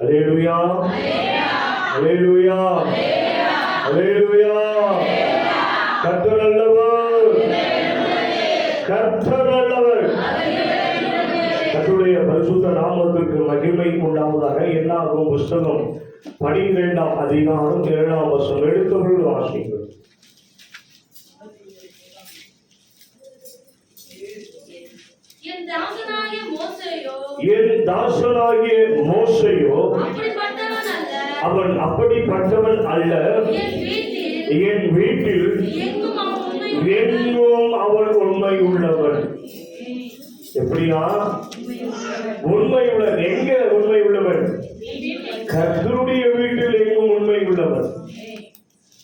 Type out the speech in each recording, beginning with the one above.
அல்லேலூயா அல்லேலூயா அல்லேலூயா கர்த்தர் நல்லவர் கர்த்தர் நல்லவர் கர்த்தருடைய பரிசுத்த நாமத்திற்கு மகிமை உண்டாவதாக என்னாகும் புஸ்தகம் பனிரெண்டாம் அதிகாரம் ஏழாம் வருஷம் எடுத்தவர்கள் வாசிங்கள் என் தாசனாகிய மோசேயோ என் தாசனாகிய மோசையோ அப்படிப்பட்டவன் அல்ல அவன் அப்படிப்பட்டவன் அல்ல. என் வீட்டில் எங்கும் அவள் உண்மை உள்ளவன். எப்படியா உண்மை உள்ளவன். எங்க உண்மை உள்ளவன்? கர்த்தருடைய வீட்டில் எங்கும் உண்மை உள்ளவன்.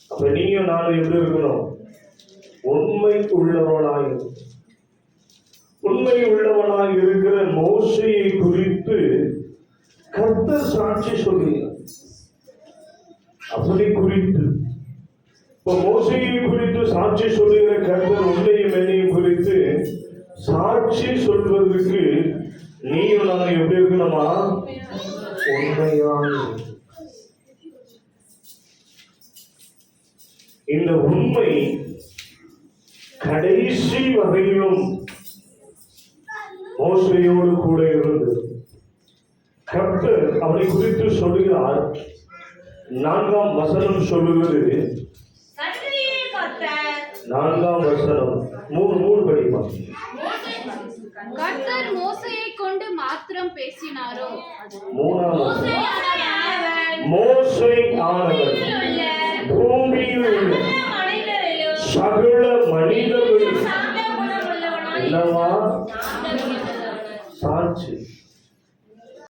அப்ப நீங்க நான் எப்படி இருக்கணும்? உண்மை உள்ளவனாய் உண்மை உள்ளவனாய் இருக்கிற மோசையை குறித்து கர்த்தர் சாட்சி சொல்லுகிறார் அப்படி குறித்து இப்போ மோசையை குறித்து சாட்சி சொல்லுகிற கர்த்தர் உன்னையும் என்னையும் குறித்து சாட்சி சொல்வதற்கு நீயும் நான் எப்படி இருக்கணுமா உண்மையான இந்த உண்மை கடைசி வகையிலும் மோசையோடு கூட இருந்தது கர்த்தர் அவனை குறித்து சொல்லுகிறார் நான்காம் வசனம் சொல்லுகிறது. கர்த்தர் நான்காம் வசனம். மூணு மூணு படிப்பா. கர்த்தர் மோசையை கொண்டு மாத்திரம் பேசினாரோ? மூணாம் மோசை உள்ள பூமியில் உள்ள சகல மனிதர்கள் என்னவா? சாட்சி.